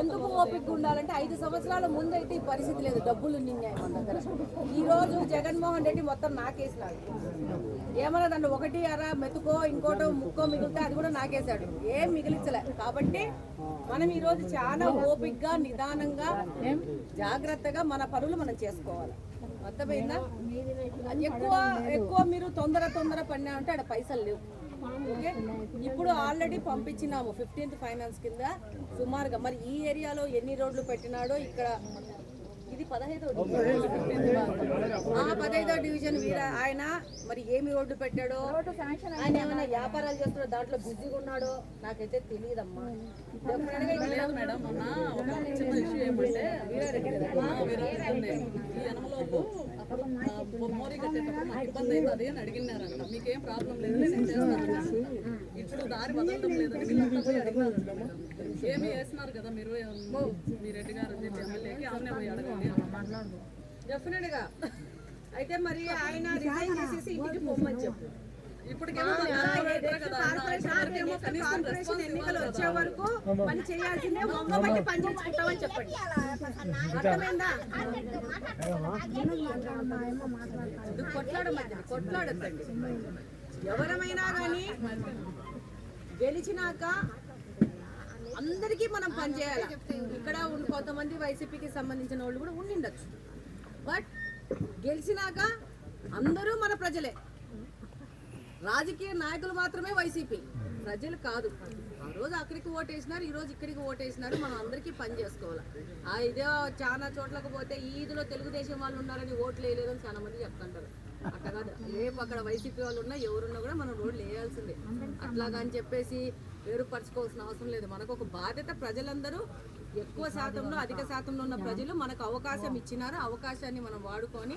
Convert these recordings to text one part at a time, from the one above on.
ఎందుకు ఓపిక ఉండాలంటే ఐదు సంవత్సరాల ముందు అయితే ఈ పరిస్థితి లేదు. డబ్బులు నిన్నాయి మన దగ్గర. ఈ రోజు జగన్మోహన్ రెడ్డి మొత్తం నాకేసినాడు. ఏమన్నా దాన్ని ఒకటి అర మెతుకో ఇంకోటో ముక్కో మిగిలితే అది కూడా నాకేశాడు. ఏం మిగిలించలే. కాబట్టి మనం ఈ రోజు చాలా ఓపికగా నిదానంగా జాగ్రత్తగా మన పనులు మనం చేసుకోవాలి. అర్థమైందా? ఎక్కువ ఎక్కువ మీరు తొందర తొందర పడినా అంటే ఆడ పైసలు లేవు. ఓకే ఇప్పుడు ఆల్రెడీ పంపించినాము ఫిఫ్టీన్త్ ఫైనాన్స్ కింద. సుమారుగా మరి ఈ ఏరియాలో ఎన్ని రోడ్లు పెట్టినాడో ఇక్కడ ఇది పదహైదో పదహైదో డివిజన్ వీర ఆయన మరి ఏమి రోడ్డు పెట్టాడో ఆయన ఏమైనా వ్యాపారాలు చేస్తున్నాడో దాంట్లో బిజీగా ఉన్నాడో నాకైతే తెలియదమ్మా. మేడం. మొన్న ఒక చిన్న ఇష్యూ ఏమంటే అప్పుడు ఇబ్బంది అవుతుంది అని అడిగినారంట. మీకేం ప్రాబ్లం లేదు నేను ఇప్పుడు దారి వదలడం లేదని ఏమి వేసినారు కదా మీరు? మీ రెడ్డి గారు అని చెప్పి ఎమ్మెల్యేకి ఆమెనే పోయి అడగండి డెఫినెట్గా. అయితే మరి ఆయన రిజైన్ చేసేసి ఇంటికి పొమ్మని చెప్పు. ఇప్పటికేమో కార్పొరేషన్ కార్పొరేషన్ ఎన్నికలు వచ్చే వరకు పని చేయాల్సిందే మొంగబట్టి పని చేసుకుంటామని చెప్పండి. అర్థమైందా? ఇది కొట్లాడమండి కొట్లాడద్దండి. ఎవరమైనా కానీ గెలిచినాక అందరికీ మనం పని చేయాలి? ఇక్కడ ఉన్న కొంతమంది వైసీపీకి సంబంధించిన వాళ్ళు కూడా ఉండిండొచ్చు. బట్ గెలిచినాక అందరూ మన ప్రజలే. రాజకీయ నాయకులు మాత్రమే వైసీపీ. ప్రజలు కాదు. ఆ రోజు అక్కడికి ఓటేసినారు ఈ రోజు ఇక్కడికి ఓటేసినారు. మనం అందరికీ పని చేసుకోవాలి? ఆ ఇదే చాలా చోట్లకు పోతే ఈ తెలుగుదేశం వాళ్ళు ఉన్నారని ఓట్లు వేయలేదని చాలా మంది చెప్తుంటారు. అట్లా కాదు రేపు అక్కడ వైసీపీ వాళ్ళు ఉన్నా ఎవరున్నా కూడా మనం రోడ్లు వేయాల్సిందే. అట్లాగా అని చెప్పేసి వేరుపరచుకోవాల్సిన అవసరం లేదు. మనకు ఒక బాధ్యత ప్రజలందరూ ఎక్కువ శాతంలో అధిక శాతంలో ఉన్న ప్రజలు మనకు అవకాశం ఇచ్చినారు. అవకాశాన్ని మనం వాడుకొని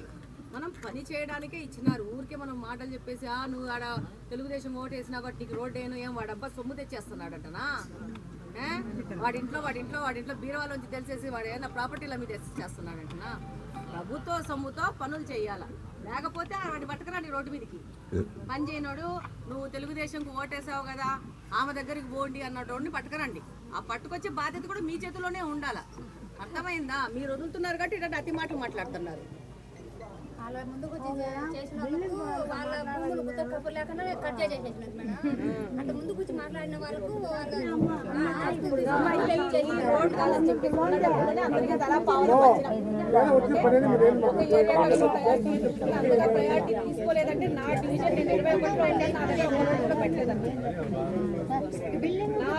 మనం పని చేయడానికే ఇచ్చినారు. ఊరికే మనం మాటలు చెప్పేసి ఆ నువ్వు ఆడ తెలుగుదేశం ఓటు వేసినా కాబట్టి నీకు రోడ్డు ఏను ఏం వాడబ్బా సొమ్ము తెచ్చేస్తున్నాడటనా? వాడింట్లో వాడింట్లో వాడింట్లో వాడి ఇంట్లో తెలిసేసి వాడు ఏదైనా ప్రాపర్టీల మీద చేస్తున్నాడంటనా? ప్రభుత్వ సొమ్ముతో పనులు చేయాల? లేకపోతే వాడిని పట్టుకురండి రోడ్డు మీదకి. పని చేయనోడు నువ్వు తెలుగుదేశంకు ఓటేసావు కదా ఆమె దగ్గరికి పోండి అన్నటోడిని పట్టుకురండి. ఆ పట్టుకొచ్చే బాధ్యత కూడా మీ చేతిలోనే ఉండాల. అర్థమైందా? మీరు వదులుతున్నారు కాబట్టి ఇలాంటి అతి మాటలు మాట్లాడుతున్నారు. వాళ్ళ ముందుకు వచ్చి చేసిన వాళ్ళకు వాళ్ళ భూములు గుర్తు లేకుండా కట్ చేసేసినది మేడం. అంటే ముందుకు వచ్చి మాట్లాడిన వాళ్ళకు తీసుకోలేదంటే నా డివిజన్ నేను ఇరవై ఒకటిలో ఉంటే నా దగ్గర ఒక రోడ్డు కూడా పెట్టలేదండి.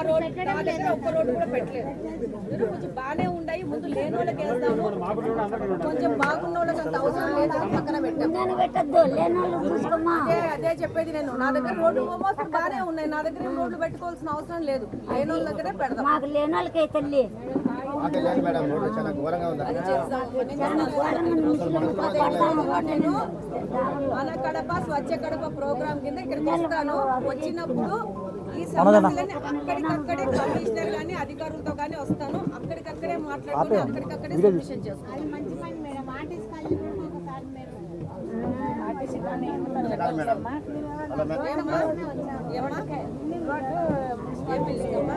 రోడ్ నా దగ్గర ఒక్క రోడ్డు కూడా పెట్టలేదు. మీరు కొంచెం బాగానే ఉన్నాయి ముందు లేని వాళ్ళకి వేస్తాము. కొంచెం బాగున్న వాళ్ళకి అంత అవసరం పక్కన పెట్టాము. అదే అదే చెప్పేది నేను. నా దగ్గర రోడ్డు మోసం బాగానే ఉన్నాయి. నా దగ్గర రోడ్లు పెట్టుకోవాల్సిన అవసరం లేదు. లేని వాళ్ళ దగ్గరే పెడదాం. మాకు లేని వాళ్ళకి తల్లి. మాకే లేదు మేడం రోడ్డు చాలా ఘోరంగా ఉంది. అది చేస్తాను. నేను మన కడప స్వచ్ఛ కడప ప్రోగ్రామ్ కింద ఇక్కడికి వస్తాను. వచ్చినప్పుడు సమస్యలని అక్కడికక్కడే కమిషనర్ గానీ అధికారులతో గానీ వస్తాను. అక్కడికక్కడే మాట్లాడుకొని అక్కడికక్కడే సొల్యూషన్ చేస్తాను మంచి పని మేడం. ఆర్టిస్ట్ కాలేజ్ ఒకసారి మీరు ఏమమ్మా? ఏమమ్మా? ఏం పిలుస్తామా?